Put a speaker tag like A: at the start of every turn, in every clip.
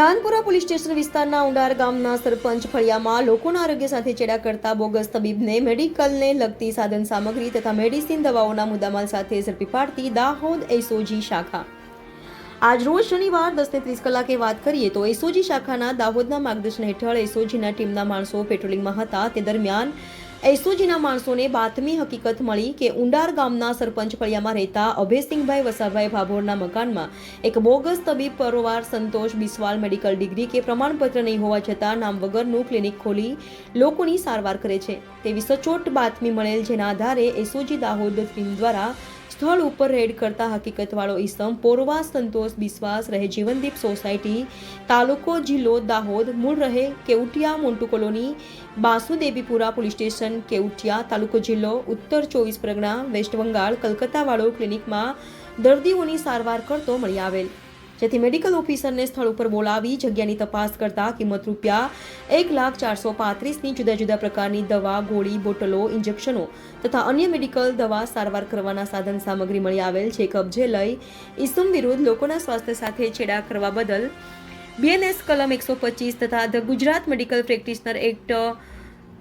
A: દાનપુરા police station વિસ્તારના ઉંડાર ગામના સરપંચ ફળિયામાં લોકોના આરોગ્ય સાથે ચેડા કરતા બોગસ તબીબને મેડિકલને લગતી સાધન સામગ્રી તથા મેડિસિન દવાઓના મુદ્દામાલ સાથે ઝડપી પાડતી દાહોદ એસઓજી શાખા. આજ રોજ શનિવાર દસ ને ત્રીસ કલાકે વાત કરીએ તો એસઓજી શાખાના દાહોદના માર્ગદર્શન હેઠળ એસઓજીના ટીમના માણસો પેટ્રોલિંગમાં હતા. તે દરમિયાન એસઓજીના માણસોને બાતમી હકીકત મળી કે ઉંડાર ગામના સરપંચ ફળિયામાં રહેતા અભયસિંહભાઈ વસાભાઈ ભાભોરના મકાનમાં એક બોગસ તબીબ પરોવાર સંતોષ બિસ્વાલ મેડિકલ ડિગ્રી કે પ્રમાણપત્ર નહીં હોવા છતાં નામ વગરનું ક્લિનિક ખોલી લોકોની સારવાર કરે છે. તેવી સચોટ બાતમી મળેલ જેના આધારે એસઓજી દાહોદ ટીમ દ્વારા સ્થળ ઉપર રેડ કરતા હકીકતવાળો ઈસમ પોરવા સંતોષ બિસ્વાસ રહે જીવનદીપ સોસાયટી, તાલુકો જિલ્લો દાહોદ, મૂળ રહે Kevatiya Montu colony, Basudevipura police station Kevatiya તાલુકો જિલ્લો, ઉત્તર ચોવીસ પરગણા, વેસ્ટ બંગાળ, કલકત્તાવાળો ક્લિનિકમાં દર્દીઓની સારવાર કરતો મળી આવેલ. જેથી મેડિકલ ઓફિસરને સ્થળ ઉપર બોલાવી જગ્યાની તપાસ કરતા કિંમત રૂપિયા એક લાખ ચારસો પાંત્રીસની જુદા જુદા પ્રકારની દવા, ગોળી, બોટલો, ઇન્જેક્શનો તથા અન્ય મેડિકલ દવા સારવાર કરવાના સાધન સામગ્રી મળી આવેલ છે. કબજે લઈ ઈસમ વિરુદ્ધ લોકોના સ્વાસ્થ્ય સાથે છેડા કરવા બદલ બીએનએસ કલમ એકસો પચીસ તથા the Gujarat medical practitioner act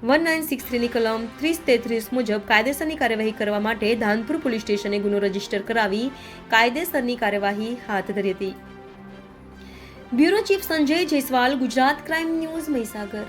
A: one nine six થ્રીની કલમ ત્રીસ તેત્રીસ મુજબ કાયદેસરની કાર્યવાહી કરવા માટે ધાનપુર પોલીસ સ્ટેશને ગુનો રજિસ્ટર કરાવી કાયદેસરની કાર્યવાહી હાથ ધરી હતી. Bureau chief Sanjay Jaiswal, Gujarat crime news Mahisagar.